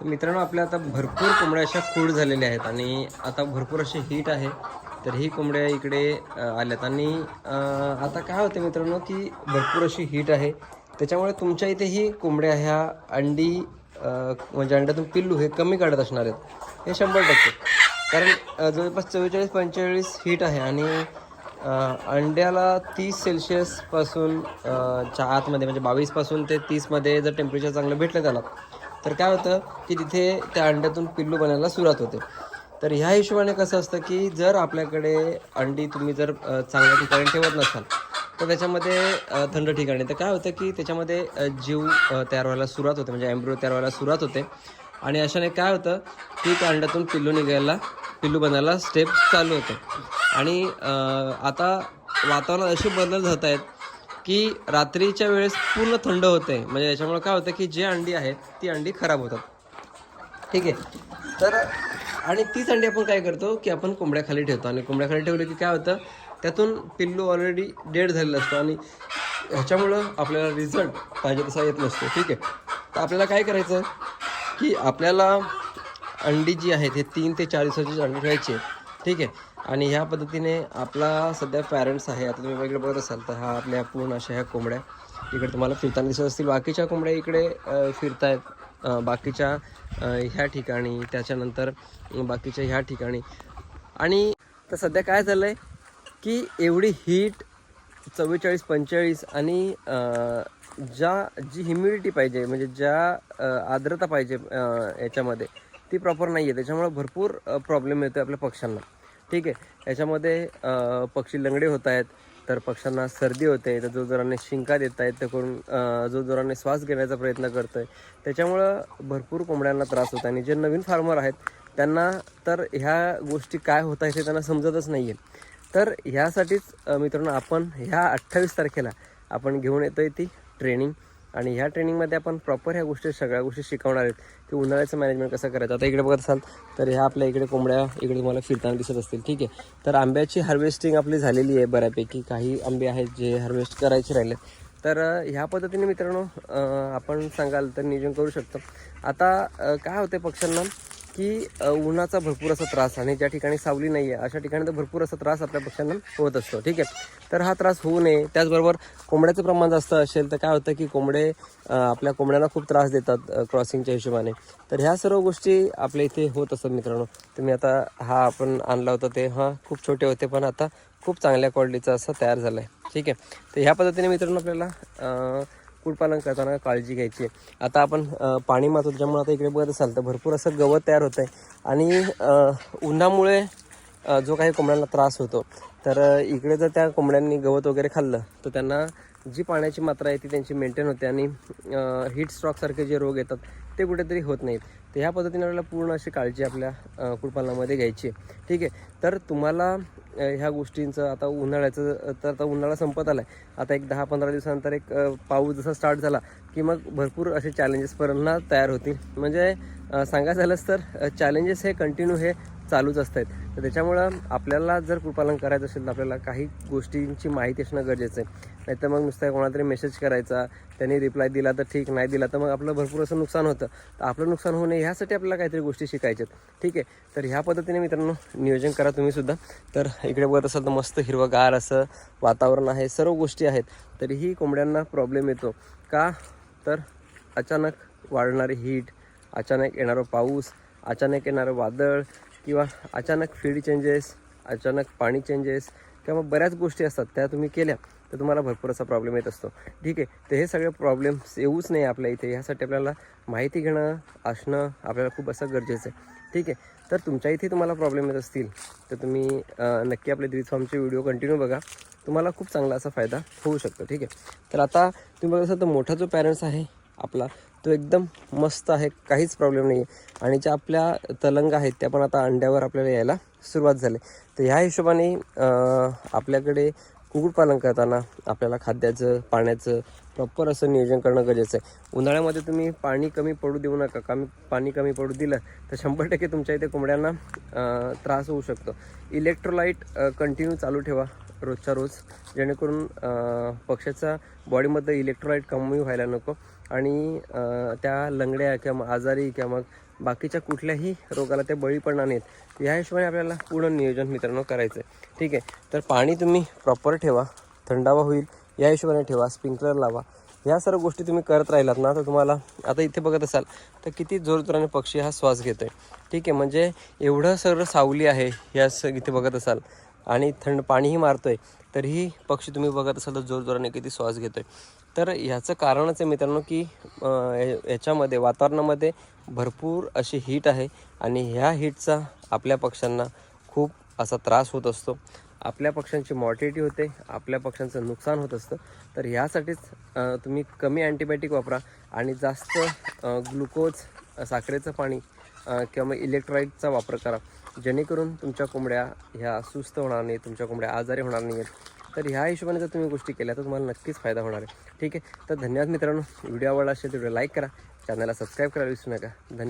तर मित्रांनो आपल्या आता भरपूर कोंबड्या अशा खूड झालेल्या आहेत आणि आता भरपूर अशी हीट आहे. तर ही कोंबड्या इकडे आल्यात. आणि आता काय होतं मित्रांनो की भरपूर अशी हीट आहे. त्याच्यामुळे तुमच्या इथे ही कोंबड्या ह्या अंडी म्हणजे अंड्यातून पिल्लू हे कमी काढत असणार आहेत. हे शंभर टक्के. कारण जवळपास चव्वेचाळीस पंचेचाळीस हीट आहे आणि अंड्याला तीस सेल्शियसपासून च्या आतमध्ये म्हणजे बावीसपासून ते तीसमध्ये जर टेम्परेचर चांगलं भेटलं त्याला तर काय होतं की तिथे त्या अंड्यातून पिल्लू बनायला सुरुवात होते. तर ह्या हिशोबाने कसं असतं की जर आपल्याकडे अंडी तुम्ही जर चांगल्या ठिकाणी ठेवत नसाल तर त्याच्यामध्ये थंड ठिकाणी. तर काय होतं की त्याच्यामध्ये जीव तयार व्हायला सुरुवात होते म्हणजे एम्ब्रो तयार व्हायला सुरुवात होते. आणि अशाने काय होतं की त्या अंड्यातून पिल्लू निघायला पिल्लू बनायला स्टेप चालू होते. आणि आता वातावरणात असे बदल जात आहेत की रात्रीच्या वेळेस पूर्ण थंड होते. म्हणजे याच्यामुळे काय होतं की जे अंडी आहेत ती अंडी खराब होतात. ठीक आहे. तर आणि तीच अंडी आपण काय करतो की आपण कोंबड्याखाली ठेवतो. आणि कोंबड्याखाली ठेवली की काय होतं त्यातून पिल्लू ऑलरेडी डेड झालेला असतो. आणि ह्याच्यामुळं आपल्याला रिझल्ट पाहिजे तसा येत नसतो. ठीक आहे. तर आपल्याला काय करायचं की आपल्याला अंडी जी आहेत हे तीन ते चार दिवसाची अंडी ठेवायची आहे. ठीक आहे. आणि ह्या पद्धतीने आपला सध्या पॅरेंट्स आहे. आता तुम्ही वेगळे बघत असाल तर हा आपल्या पूर्ण अशा ह्या कोंबड्या. इकडे तुम्हाला फिरताना दिसत असतील. बाकीच्या कोंबड्या इकडे फिरतायत. बाकीच्या ह्या ठिकाणी त्याच्यानंतर बाकीच्या ह्या ठिकाणी. आणि तर सध्या काय झालं आहे की एवढी हीट चव्वेचाळीस पंचेचाळीस आणि ज्या जी ह्युमिडिटी पाहिजे म्हणजे ज्या आर्द्रता पाहिजे याच्यामध्ये ती प्रॉपर नाही आहे त्याच्यामुळे भरपूर प्रॉब्लेम येतो आपल्या पक्ष्यांना. ठीक आहे? याच्यामध्ये पक्षी लंगडे होत आहेत. तर पक्ष्यांना सर्दी होते. तर जो जोराने शिंका देत आहेत तर करून जो जोराने श्वास घेण्याचा प्रयत्न करतो आहे त्याच्यामुळं भरपूर कोंबड्यांना त्रास होतो आणि जे नवीन फार्मर आहेत त्यांना तर ह्या गोष्टी काय होत आहेत हे त्यांना समजतच नाही आहे तर ह्यासाठीच मित्रांनो आपण ह्या अठ्ठावीस तारखेला आपण घेऊन येतो आहे ती ट्रेनिंग आणि ह्या ट्रेनिंगमध्ये आपण प्रॉपर ह्या गोष्टी सगळ्या गोष्टी शिकवणार आहेत. की उन्हाळ्याचं मॅनेजमेंट कसं करायचं? आता इकडे बघत असाल तर ह्या आपल्या इकडे कोंबड्या इकडे तुम्हाला फिरताना दिसत असतील. ठीक आहे. तर आंब्याची हार्वेस्टिंग आपली झालेली आहे बऱ्यापैकी. काही आंबे आहेत जे हार्वेस्ट करायचे राहिले तर ह्या पद्धतीने मित्रांनो आपण सांगाल तर नियोजन करू शकतो. आता काय होते पक्ष्यांना? की उन्हाचा भरपूर असा त्रास आणि ज्या ठिकाणी सावली नाही आहे अशा ठिकाणी तर भरपूर असा त्रास आपल्या पक्ष्यांना होत असतो. ठीक आहे? तर हा त्रास होऊ नये. त्याचबरोबर कोंबड्याचं प्रमाण जास्त असेल तर काय होतं की कोंबडे आपल्या कोंबड्यांना खूप त्रास देतात क्रॉसिंगच्या हिशोबाने. तर ह्या सर्व गोष्टी आपल्या इथे होत असतात मित्रांनो. तुम्ही आता हा आपण आणला होता ते हां खूप छोटे होते पण आता खूप चांगल्या क्वालिटीचा असं तयार झालं आहे ठीक आहे? तर ह्या पद्धतीने मित्रांनो आपल्याला कुक्कुटपालन करताना काळजी घ्यायची आहे. आता आपण पाणी मारतो त्याच्यामुळे आता इकडे बघत असाल तर भरपूर असं गवत तयार होतं आहे आणि उन्हामुळे जो काही कोंबड्यांना त्रास होतो तर इकडे जर त्या कोंबड्यांनी गवत वगैरे खाल्लं तर त्यांना जी पाण्याची मात्रा आहे ती त्यांची मेंटेन होते. आणि हीट स्ट्रॉकसारखे जे रोग येतात ते कुठेतरी होत नाहीत. तर ह्या पद्धतीने आपल्याला पूर्ण अशी काळजी आपल्या अ, कुक्कुटपालनामध्ये घ्यायची आहे. ठीक आहे. तर तुम्हाला ह्या गोष्टींचं आता उन्हाळ्याचं तर आता उन्हाळा संपत आला आहे आता एक दहा पंधरा दिवसानंतर एक पाऊस जसा स्टार्ट झाला की मग भरपूर असे चॅलेंजेस पर्यंत तयार होतील. म्हणजे सांगायचं झालंच तर चॅलेंजेस हे कंटिन्यू हे चालूच असत आहेत तर त्याच्यामुळं आपल्याला जर कुपालन करायचं असेल तर आपल्याला काही गोष्टींची माहिती असणं गरजेचं आहे. नाहीतर मग नुसतं कोणातरी मेसेज करायचा त्यांनी रिप्लाय दिला तर ठीक नाही दिला तर मग आपलं भरपूर असं नुकसान होतं. तर आपलं नुकसान होऊ नये ह्यासाठी आपल्याला काहीतरी गोष्टी शिकायच्यात ठीक आहे? तर ह्या पद्धतीने मित्रांनो नियोजन करा तुम्ही सुद्धा. तर इकडे बघत असाल तर मस्त हिरवंगार असं वातावरण आहे. सर्व गोष्टी आहेत. तरीही कोंबड्यांना प्रॉब्लेम येतो. का? तर अचानक वाढणारी हीट अचानक येणारं पाऊस अचानक येणारं वादळ किंवा अचानक फीड चेंजेस अचानक पाणी चेंजेस किंवा बऱ्याच गोष्टी असतात त्या तुम्ही केल्या तर तुम्हाला भरपूर असा प्रॉब्लेम येत असतो. ठीक आहे तर हे सगळे प्रॉब्लेम्स येऊच नाही आपल्या इथे. ह्यासाठी आपल्याला माहिती घेणं असणं आपल्याला खूप असं गरजेचं आहे. ठीक आहे तर तुमच्या इथे तुम्हाला प्रॉब्लेम येत असतील तर तुम्ही नक्की आपले द्विफॉर्मचे व्हिडिओ कंटिन्यू बघा. तुम्हाला खूप चांगला असा फायदा होऊ शकतो. ठीक आहे तर आता तुम्ही बघत असाल तर मोठा जो पॅरेंट्स आहे आपला तो एकदम मस्त आहे काहीच प्रॉब्लेम नाही आहे आणि ज्या आपल्या तलंग आहेत त्या पण आता अंड्यावर आपल्याला यायला सुरुवात झाली. तर ह्या हिशोबाने आपल्याकडे कुक्कुटपालन करताना आपल्याला खाद्याचं पाण्याचं प्रॉपर असं नियोजन करणं गरजेचं आहे. उन्हाळ्यामध्ये तुम्ही पाणी कमी पडू देऊ नका. कमी पाणी कमी पडू दिलं तर शंभर टक्के तुमच्या इथे कोंबड्यांना त्रास होऊ शकतो. इलेक्ट्रोलाईट कंटिन्यू चालू ठेवा. रोजच्या रोज. जेणेकरून पक्ष्याचा बॉडीमध्ये इलेक्ट्रोलाईट कमी व्हायला नको आणि त्या लंगड्या किंवा मग आजारी किंवा मग बाकीच्या कुठल्याही रोगाला ते बळी पडणार नाहीत या हिशोबाने आपल्याला पूर्ण नियोजन मित्रांनो करायचं आहे ठीक आहे? तर पाणी तुम्ही प्रॉपर ठेवा. थंडावा होईल. या हिशोबाने ठेवा. स्प्रिंकलर लावा. ह्या सर्व गोष्टी तुम्ही करत राहिलात ना तर तुम्हाला आता इथे बघत असाल तर किती जोरजोराने पक्षी हा श्वास घेतो आहे ठीक आहे? म्हणजे एवढं सर्व सावली आहे या स इथे बघत असाल. आणि थंड पाणीही मारतोय तरीही पक्षी तुम्ही बघत असाल तर जोरजोराने किती श्वास घेतोय. तर ह्याचं कारणच आहे मित्रांनो की याच्यामध्ये वातावरणामध्ये भरपूर अशी हीट आहे आणि ह्या हीटचा आपल्या पक्ष्यांना खूप असा त्रास होत असतो. आपल्या पक्ष्यांची मॉर्टिलिटी होते आपल्या पक्ष्यांचं नुकसान होत असतं. तर ह्यासाठीच तुम्ही कमी अँटीबायोटिक वापरा आणि जास्त ग्लुकोज साखरेचं पाणी किंवा मग इलेक्ट्रोलाइटचा वापर करा. जेणेकरून तुमच्या कोंबड्या ह्या सुस्त होणार नाही तुमच्या कोंबड्या आजारी होणार नाही आहेत तर ह्या हिशोबाने जर तुम्ही गोष्टी केल्या तर तुम्हाला नक्कीच फायदा होणार आहे. ठीक आहे? तर धन्यवाद मित्रांनो. व्हिडिओ आवडला असेल तर व्हिडिओ लाईक करा. चॅनलला सबस्क्राईब करायला विसरू नका. धन्यवाद